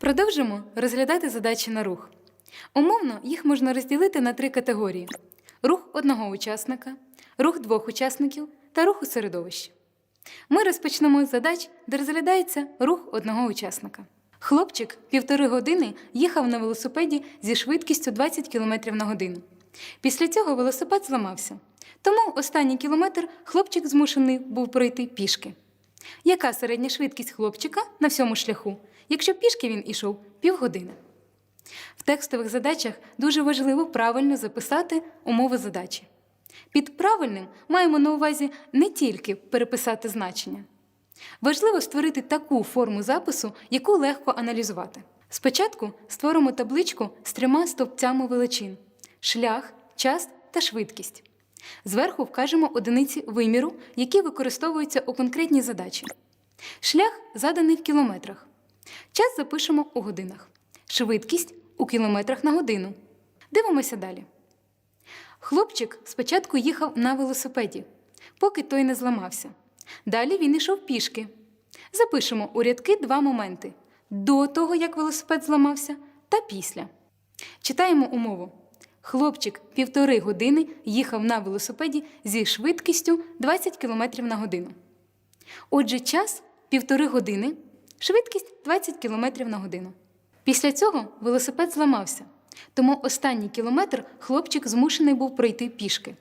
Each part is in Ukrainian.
Продовжимо розглядати задачі на рух. Умовно їх можна розділити на три категорії: рух одного учасника, рух двох учасників та рух у середовищі. Ми розпочнемо з задач, де розглядається рух одного учасника. Хлопчик півтори години їхав на велосипеді зі швидкістю 20 км на годину. Після цього велосипед зламався. Тому останній кілометр хлопчик змушений був пройти пішки. Яка середня швидкість хлопчика на всьому шляху, якщо пішки він ішов півгодини? В текстових задачах дуже важливо правильно записати умови задачі. Під правильним маємо на увазі не тільки переписати значення. Важливо створити таку форму запису, яку легко аналізувати. Спочатку створимо табличку з трьома стовпцями величин: шлях, час та швидкість. Зверху вкажемо одиниці виміру, які використовуються у конкретній задачі. Шлях заданий в кілометрах. Час запишемо у годинах. Швидкість у кілометрах на годину. Дивимося далі. Хлопчик спочатку їхав на велосипеді, поки той не зламався. Далі він йшов пішки. Запишемо у рядки два моменти: до того, як велосипед зламався, та після. Читаємо умову. Хлопчик півтори години їхав на велосипеді зі швидкістю 20 км на годину. Отже, час півтори години, швидкість 20 км на годину. Після цього велосипед зламався, тому останній кілометр хлопчик змушений був пройти пішки.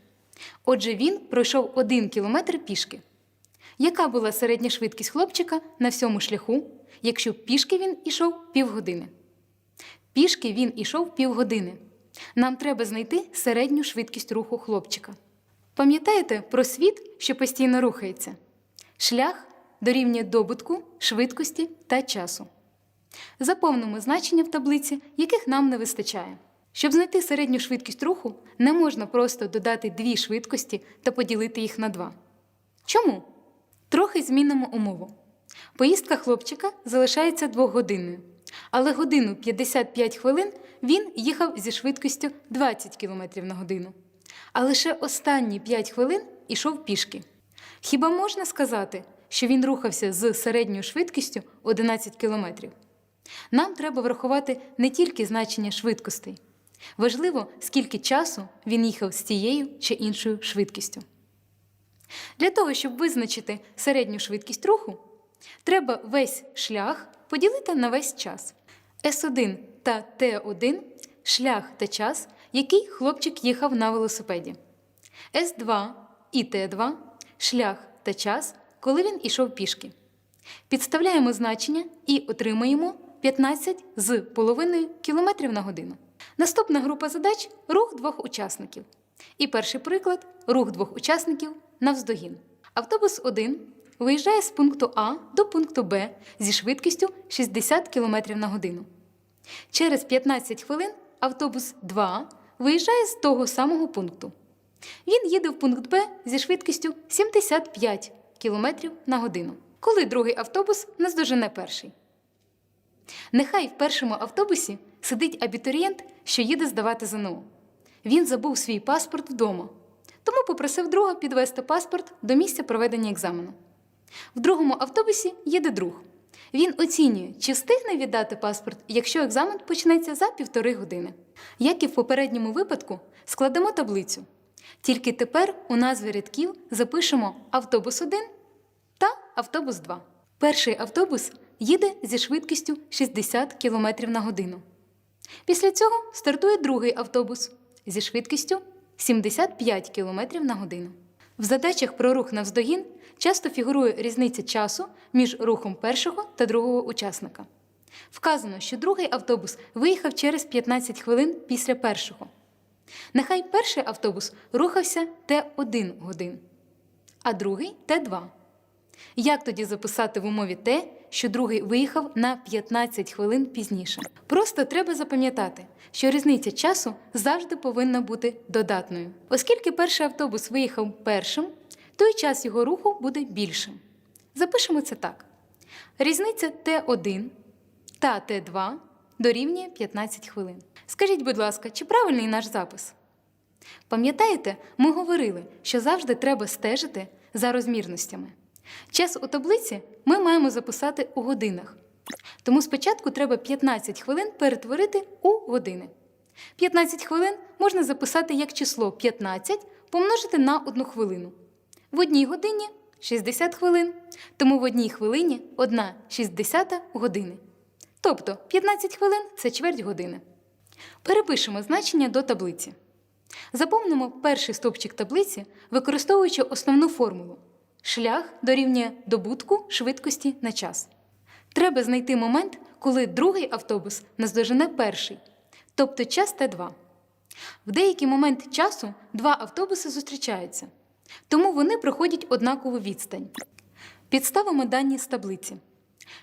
Отже, він пройшов один кілометр пішки. Яка була середня швидкість хлопчика на всьому шляху, якщо пішки він ішов півгодини? Пішки він ішов півгодини. Нам треба знайти середню швидкість руху хлопчика. Пам'ятаєте про світ, що постійно рухається? Шлях дорівнює добутку, швидкості та часу. Заповнимо значення в таблиці, яких нам не вистачає. Щоб знайти середню швидкість руху, не можна просто додати дві швидкості та поділити їх на два. Чому? Трохи змінимо умову. Поїздка хлопчика залишається двохгодинною, але годину 55 хвилин він їхав зі швидкістю 20 км на годину. А лише останні 5 хвилин ішов пішки. Хіба можна сказати, що він рухався з середньою швидкістю 11 км? Нам треба врахувати не тільки значення швидкостей. Важливо, скільки часу він їхав з тією чи іншою швидкістю. Для того, щоб визначити середню швидкість руху, треба весь шлях поділити на весь час. С1 та Т1 шлях та час, який хлопчик їхав на велосипеді. С2 і Т2 шлях та час, коли він ішов пішки. Підставляємо значення і отримаємо 15 з половиною км на годину. Наступна група задач рух двох учасників. І перший приклад рух двох учасників навздогін. Автобус 1 виїжджає з пункту А до пункту Б зі швидкістю 60 км на годину. Через 15 хвилин автобус 2 виїжджає з того самого пункту. Він їде в пункт Б зі швидкістю 75 км на годину, коли другий автобус наздожене перший. Нехай в першому автобусі сидить абітурієнт, що їде здавати ЗНО. Він забув свій паспорт вдома, тому попросив друга підвести паспорт до місця проведення екзамену. В другому автобусі їде друг. Він оцінює, чи встигне віддати паспорт, якщо екзамен почнеться за півтори години. Як і в попередньому випадку, складемо таблицю. Тільки тепер у назві рядків запишемо автобус 1 та автобус 2. Перший автобус їде зі швидкістю 60 км на годину. Після цього стартує другий автобус зі швидкістю 75 км на годину. В задачах про рух навздогін часто фігурує різниця часу між рухом першого та другого учасника. Вказано, що другий автобус виїхав через 15 хвилин після першого. Нехай перший автобус рухався Т1 годин, а другий Т2. Як тоді записати в умові те, що другий виїхав на 15 хвилин пізніше? Просто треба запам'ятати, що різниця часу завжди повинна бути додатною. Оскільки перший автобус виїхав першим, то й час його руху буде більшим. Запишемо це так: різниця Т1 та Т2 дорівнює 15 хвилин. Скажіть, будь ласка, чи правильний наш запис? Пам'ятаєте, ми говорили, що завжди треба стежити за розмірностями. Час у таблиці ми маємо записати у годинах, Тому спочатку треба 15 хвилин перетворити у години. 15 хвилин можна записати як число 15 помножити на 1 хвилину. В одній годині 60 хвилин, тому в одній хвилині 1 60 години. Тобто 15 хвилин це чверть години. Перепишемо значення до таблиці. Заповнимо перший стовпчик таблиці, використовуючи основну формулу. Шлях дорівнює добутку швидкості на час. Треба знайти момент, коли другий автобус наздожене перший, тобто час Т2. В деякий момент часу два автобуси зустрічаються, тому вони проходять однакову відстань. Підставимо дані з таблиці.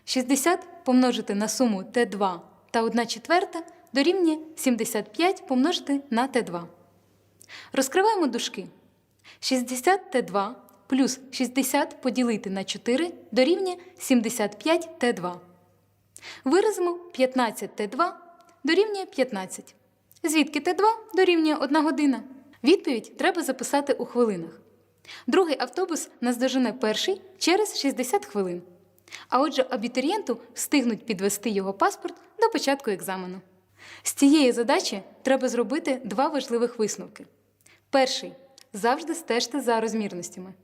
60 помножити на суму Т2 та 1 четверта дорівнює 75 помножити на Т2. Розкриваємо дужки. 60 Т2 плюс 60 поділити на 4 дорівнює 75 Т2. Виразимо 15 Т2 дорівнює 15. Звідки Т2 дорівнює 1 година? Відповідь треба записати у хвилинах. Другий автобус наздожене перший через 60 хвилин. А отже, абітурієнту встигнуть підвести його паспорт до початку екзамену. З цієї задачі треба зробити два важливих висновки. Перший завжди стежте за розмірностями.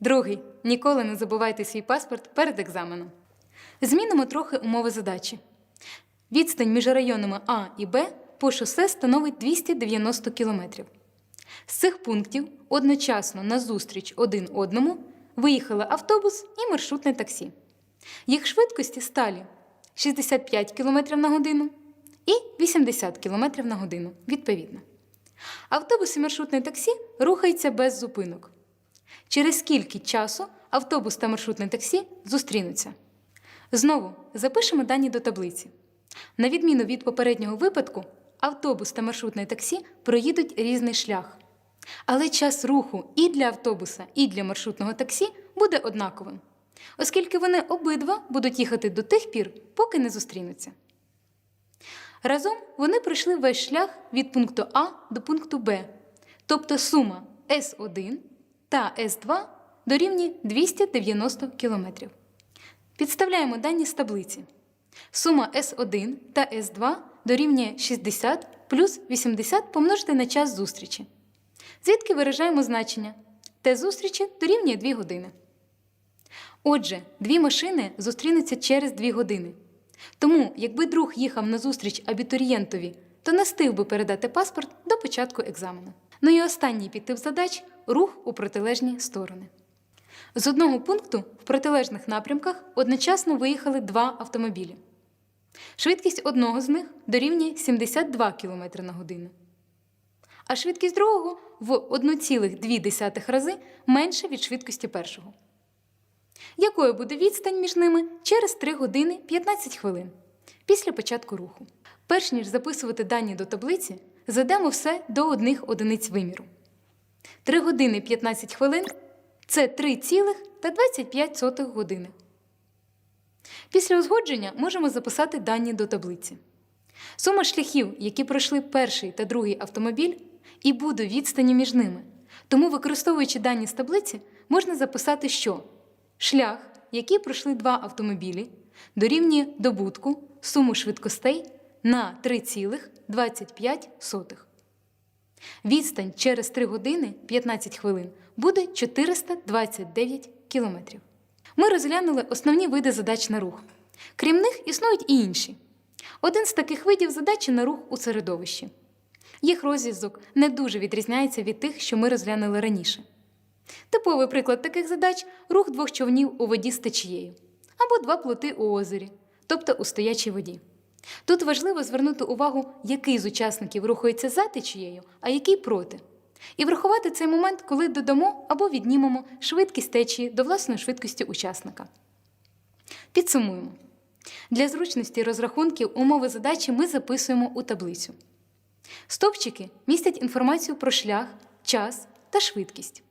Другий ніколи не забувайте свій паспорт перед екзаменом. Змінимо трохи умови задачі. Відстань між районами А і Б по шосе становить 290 км. З цих пунктів одночасно на зустріч один одному виїхали автобус і маршрутне таксі. Їх швидкості сталі 65 км на годину і 80 км на годину, відповідно. Автобус і маршрутне таксі рухаються без зупинок. Через скільки часу автобус та маршрутне таксі зустрінуться? Знову запишемо дані до таблиці. На відміну від попереднього випадку, автобус та маршрутне таксі проїдуть різний шлях. Але час руху і для автобуса, і для маршрутного таксі буде однаковим, оскільки вони обидва будуть їхати до тих пір, поки не зустрінуться. Разом вони пройшли весь шлях від пункту А до пункту Б, тобто сума С1 та С2 дорівнює 290 км. Підставляємо дані з таблиці. Сума С1 та С2 дорівнює 60 плюс 80 помножити на час зустрічі. Звідки виражаємо значення Т зустрічі дорівнює 2 години. Отже, дві машини зустрінуться через 2 години. Тому, якби друг їхав на зустріч абітурієнтові, то не встиг би передати паспорт до початку екзамену. Ну і останній підтип задач рух у протилежні сторони. З одного пункту в протилежних напрямках одночасно виїхали два автомобілі. Швидкість одного з них дорівнює 72 км на годину, а швидкість другого в 1,2 рази менша від швидкості першого. Якою буде відстань між ними через 3 години 15 хвилин після початку руху? Перш ніж записувати дані до таблиці, задамо все до одних одиниць виміру. 3 години 15 хвилин це 3,25 години. Після узгодження можемо записати дані до таблиці. Сума шляхів, які пройшли перший та другий автомобіль, і буде відстані між ними. Тому, використовуючи дані з таблиці, можна записати, що шлях, який пройшли два автомобілі, дорівнює добутку суму швидкостей на 3,25. Відстань через 3 години 15 хвилин буде 429 кілометрів. Ми розглянули основні види задач на рух. Крім них, існують і інші. Один з таких видів задачі на рух у середовищі. Їх розв'язок не дуже відрізняється від тих, що ми розглянули раніше. Типовий приклад таких задач рух двох човнів у воді з течією, або два плоти у озері, тобто у стоячій воді. Тут важливо звернути увагу, який з учасників рухається за течією, а який проти. І врахувати цей момент, коли додамо або віднімемо швидкість течії до власної швидкості учасника. Підсумуємо. Для зручності розрахунків умови задачі ми записуємо у таблицю. Стопчики містять інформацію про шлях, час та швидкість.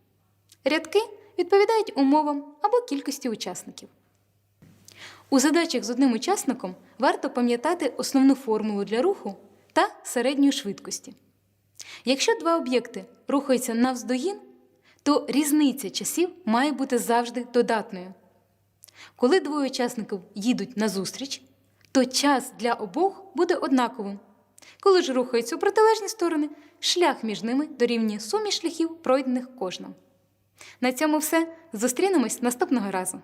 Рядки відповідають умовам або кількості учасників. У задачах з одним учасником варто пам'ятати основну формулу для руху та середньої швидкості. Якщо два об'єкти рухаються навздогін, то різниця часів має бути завжди додатною. Коли двоє учасників їдуть назустріч, то час для обох буде однаковим. Коли ж рухаються у протилежні сторони, шлях між ними дорівнює сумі шляхів, пройдених кожним. На цьому все. Зустрінемось наступного разу.